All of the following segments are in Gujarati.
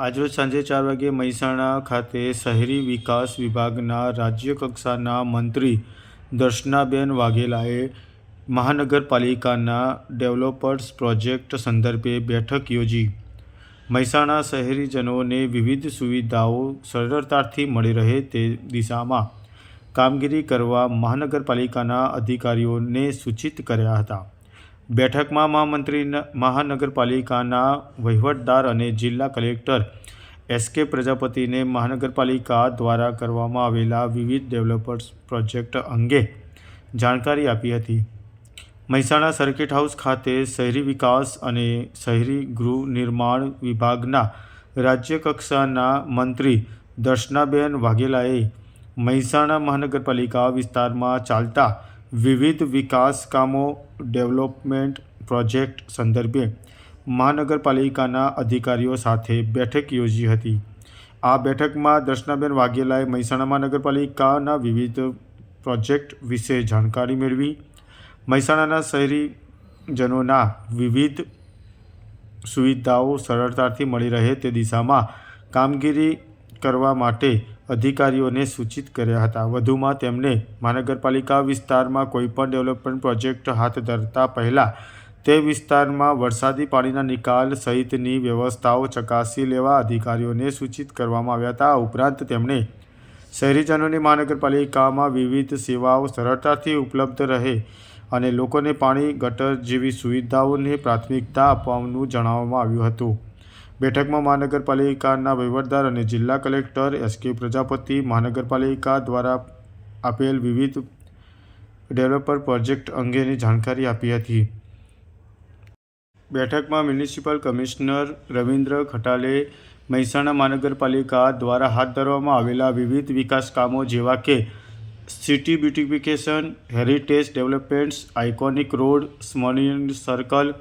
આજરોજ સાંજે ચાર વાગે મહેસાણા ખાતે શહેરી વિકાસ વિભાગના રાજ્ય કક્ષાના મંત્રી દર્શનાબેન વાઘેલાએ મહાનગરપાલિકાના ડેવલપર્સ પ્રોજેક્ટ સંદર્ભે બેઠક યોજી. મહેસાણા શહેરીજનોને વિવિધ સુવિધાઓ સરળતાથી મળી રહે તે દિશામાં કામગીરી કરવા મહાનગરપાલિકાના અધિકારીઓને સૂચિત કર્યા હતા. બેઠકમાં મહામંત્રી મહાનગરપાલિકાના વહીવટદાર અને જિલ્લા કલેક્ટર એસ કે પ્રજાપતિને મહાનગરપાલિકા દ્વારા કરવામાં આવેલા વિવિધ ડેવલપર્સ પ્રોજેક્ટ અંગે જાણકારી આપી હતી. મહેસાણા સર્કિટ હાઉસ ખાતે શહેરી વિકાસ અને શહેરી ગૃહ નિર્માણ વિભાગના રાજ્ય કક્ષાના મંત્રી દર્શનાબેન વાઘેલાએ મહેસાણા મહાનગરપાલિકા વિસ્તારમાં ચાલતા વિવિધ વિકાસ કામો, ડેવલપમેન્ટ પ્રોજેક્ટ સંદર્ભે મહાનગરપાલિકાના અધિકારીઓ સાથે બેઠક યોજી હતી. આ બેઠકમાં દર્શનાબેન વાઘેલાએ મહેસાણા મહાનગરપાલિકાના વિવિધ પ્રોજેક્ટ વિશે જાણકારી મેળવી. મહેસાણાના શહેરીજનોના વિવિધ સુવિધાઓ સરળતાથી મળી રહે તે દિશામાં કામગીરી કરવા માટે અધિકારીઓને સૂચિત કર્યા હતા. વધુમાં તેમણે મહાનગરપાલિકા વિસ્તારમાં કોઈપણ ડેવલપમેન્ટ પ્રોજેક્ટ હાથ ધરતા પહેલાં તે વિસ્તારમાં વરસાદી પાણીના નિકાલ સહિતની વ્યવસ્થાઓ ચકાસી લેવા અધિકારીઓને સૂચિત કરવામાં આવ્યા હતા. ઉપરાંત તેમણે શહેરીજનોની મહાનગરપાલિકામાં વિવિધ સેવાઓ સરળતાથી ઉપલબ્ધ રહે અને લોકોને પાણી, ગટર જેવી સુવિધાઓને પ્રાથમિકતા આપવાનું જણાવવામાં આવ્યું હતું. બેઠકમાં મહાનગરપાલિકાના વહીવટદાર અને જિલ્લા કલેક્ટર એસ પ્રજાપતિ, મહાનગરપાલિકા દ્વારા આપેલ વિવિધ ડેવલપર પ્રોજેક્ટ અંગેની જાણકારી આપી હતી. બેઠકમાં મ્યુનિસિપલ કમિશનર રવિન્દ્ર ખટાલે મહેસાણા મહાનગરપાલિકા દ્વારા હાથ ધરવામાં આવેલા વિવિધ વિકાસ કામો જેવા કે city beautification, heritage developments, iconic road સ્મરણીય circle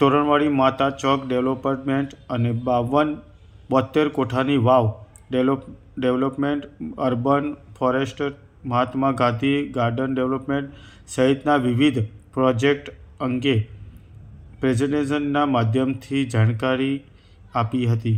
Toranwadi Mata ચોક ડેવલપમેન્ટ અને બાવન બોતેર કોઠાની વાવ develop, development, urban forest, Mahatma Gandhi garden development સહિતના વિવિધ પ્રોજેક્ટ અંગે પ્રેઝન્ટેશનના માધ્યમથી જાણકારી આપી હતી.